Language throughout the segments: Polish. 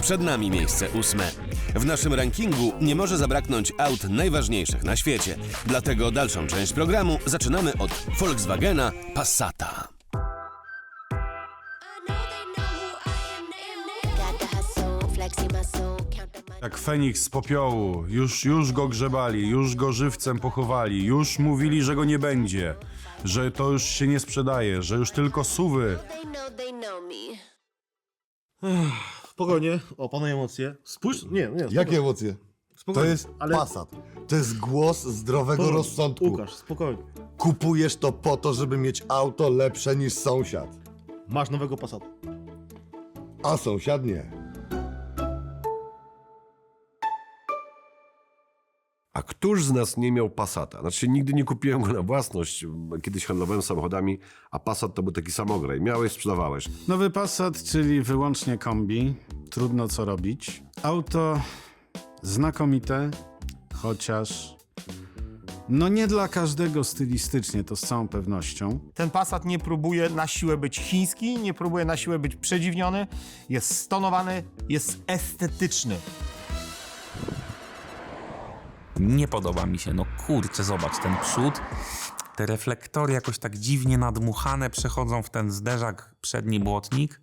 Przed nami miejsce ósme. W naszym rankingu nie może zabraknąć aut najważniejszych na świecie. Dlatego dalszą część programu zaczynamy od Volkswagena Passata. Jak Feniks z popiołu, już, już go grzebali, już go żywcem pochowali, już mówili, że go nie będzie, że to już się nie sprzedaje, że już tylko suwy. They Spokojnie, opanuj emocje. Spójrz, nie, nie, spokojnie. Jakie emocje? To Spokojnie, jest ale- Passat. To jest głos zdrowego Spokojnie. rozsądku. Łukasz, spokojnie. Kupujesz to po to, żeby mieć auto lepsze niż sąsiad. Masz nowego Passata. A sąsiad nie. A któż z nas nie miał Passata? Znaczy nigdy nie kupiłem go na własność. Kiedyś handlowałem samochodami, a Passat to był taki samograj. Miałeś, sprzedawałeś. Nowy Passat, czyli wyłącznie kombi, trudno co robić. Auto znakomite, chociaż no nie dla każdego stylistycznie, to z całą pewnością. Ten Passat nie próbuje na siłę być chiński, nie próbuje na siłę być przedziwniony, jest stonowany, jest estetyczny. Nie podoba mi się. No kurczę, zobacz, ten przód, te reflektory jakoś tak dziwnie nadmuchane przechodzą w ten zderzak przedni błotnik.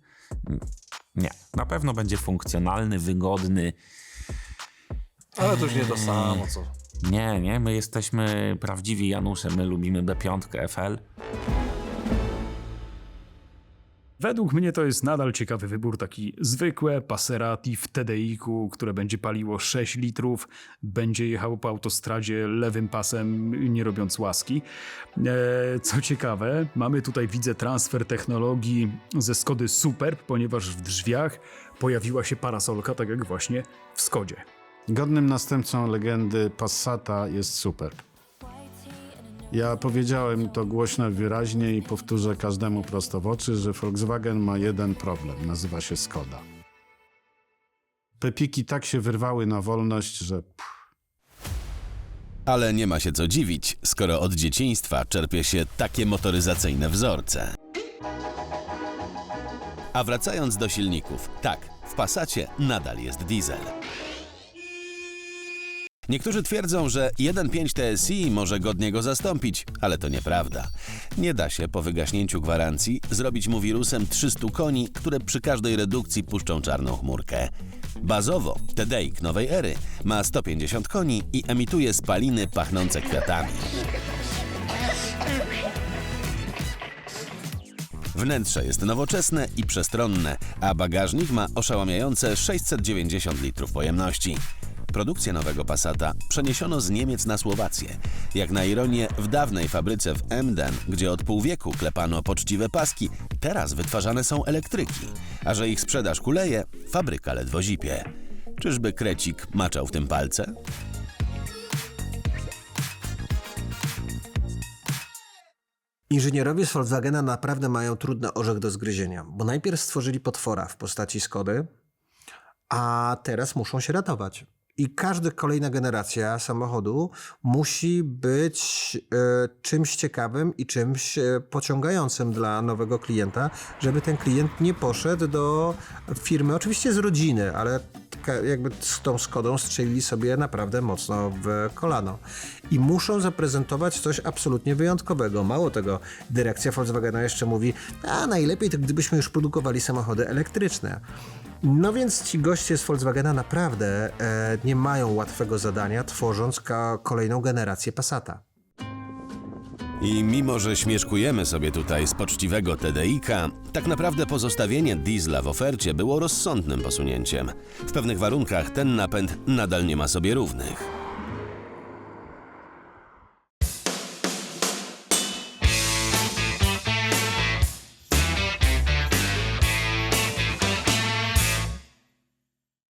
Nie, na pewno będzie funkcjonalny, wygodny. Ale to już nie to samo, co. Nie, nie, my jesteśmy prawdziwi Janusze, my lubimy B5 FL. Według mnie to jest nadal ciekawy wybór, taki zwykłe Passerati w TDI-ku, które będzie paliło 6 litrów, będzie jechało po autostradzie lewym pasem, nie robiąc łaski. E, co ciekawe, mamy tutaj, widzę, transfer technologii ze Skody Superb, ponieważ w drzwiach pojawiła się parasolka, tak jak właśnie w Skodzie. Godnym następcą legendy Passata jest super. Ja powiedziałem to głośno wyraźnie i powtórzę każdemu prosto w oczy, że Volkswagen ma jeden problem, nazywa się Skoda. Pepiki tak się wyrwały na wolność, że Ale nie ma się co dziwić, skoro od dzieciństwa czerpie się takie motoryzacyjne wzorce. A wracając do silników, tak, w Passacie nadal jest diesel. Niektórzy twierdzą, że 1.5 TSI może godnie go zastąpić, ale to nieprawda. Nie da się po wygaśnięciu gwarancji zrobić mu wirusem 300 koni, które przy każdej redukcji puszczą czarną chmurkę. Bazowo TDI nowej ery ma 150 koni i emituje spaliny pachnące kwiatami. Wnętrze jest nowoczesne i przestronne, a bagażnik ma oszałamiające 690 litrów pojemności. Produkcję nowego Passata przeniesiono z Niemiec na Słowację. Jak na ironię, w dawnej fabryce w Emden, gdzie od pół wieku klepano poczciwe paski, teraz wytwarzane są elektryki. A że ich sprzedaż kuleje, fabryka ledwo zipie. Czyżby krecik maczał w tym palce? Inżynierowie z Volkswagena naprawdę mają trudny orzech do zgryzienia, bo najpierw stworzyli potwora w postaci Skody, a teraz muszą się ratować. I każda kolejna generacja samochodu musi być e, czymś ciekawym i czymś e, pociągającym dla nowego klienta, żeby ten klient nie poszedł do firmy, oczywiście z rodziny, ale jakby z tą Skodą strzelili sobie naprawdę mocno w kolano. I muszą zaprezentować coś absolutnie wyjątkowego. Mało tego, dyrekcja Volkswagena jeszcze mówi, a najlepiej to gdybyśmy już produkowali samochody elektryczne. No więc ci goście z Volkswagena naprawdę e, nie mają łatwego zadania, tworząc kolejną generację Passata. I mimo, że śmieszkujemy sobie tutaj z poczciwego TDI-ka, tak naprawdę pozostawienie diesla w ofercie było rozsądnym posunięciem. W pewnych warunkach ten napęd nadal nie ma sobie równych.